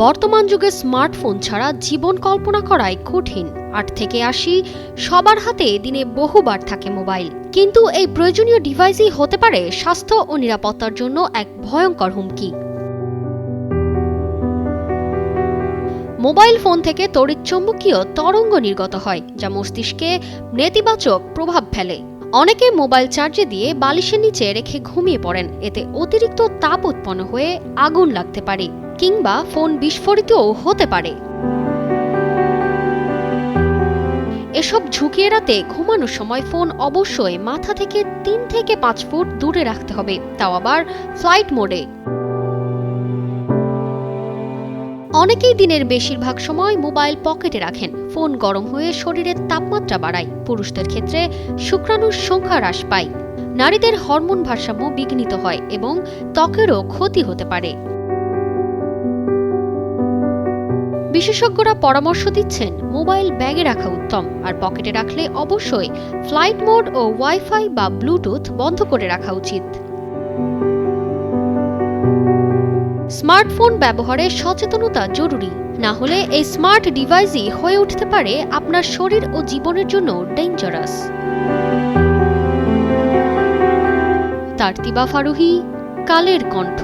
বর্তমান যুগে স্মার্টফোন ছাড়া জীবন কল্পনা করাই কঠিন। আট থেকে আশি, সবার হাতে দিনে বহুবার থাকে মোবাইল। কিন্তু এই প্রয়োজনীয় ডিভাইসই হতে পারে স্বাস্থ্য ও নিরাপত্তার জন্য এক ভয়ঙ্কর হুমকি। মোবাইল ফোন থেকে তড়িৎচুম্বকীয় তরঙ্গ নির্গত হয়, যা মস্তিষ্কে নেতিবাচক প্রভাব ফেলে। অনেকে মোবাইল চার্জে দিয়ে বালিশের নিচে রেখে ঘুমিয়ে পড়েন। এতে অতিরিক্ত তাপ উৎপন্ন হয়ে আগুন লাগতে পারে কিংবা ফোন বিস্ফোরিতও হতে পারে। এসব ঝুঁকি এড়াতে ঘুমানোর সময় ফোন অবশ্যই মাথা থেকে তিন থেকে পাঁচ ফুট দূরে রাখতে হবে। তাও আবার ফ্লাইট মোডে। অনেকেই দিনের বেশিরভাগ সময় মোবাইল পকেটে রাখেন। ফোন গরম হয়ে শরীরের তাপমাত্রা বাড়ায়। পুরুষদের ক্ষেত্রে শুক্রাণুর সংখ্যা হ্রাস পায়। নারীদের হরমোন ভারসাম্য বিঘ্নিত হয় এবং ত্বকেরও ক্ষতি হতে পারে। বিশেষজ্ঞরা পরামর্শ দিচ্ছেন, মোবাইল ব্যাগে রাখা উত্তম। আর পকেটে রাখলে অবশ্যই ফ্লাইট মোড ও ওয়াইফাই বা ব্লুটুথ বন্ধ করে রাখা উচিত। স্মার্টফোন ব্যবহারে সচেতনতা জরুরি। না হলে এই স্মার্ট ডিভাইসই হয়ে উঠতে পারে আপনার শরীর ও জীবনের জন্য ডেঞ্জারাস তার্তিবা ফারুহি, কালের কণ্ঠ।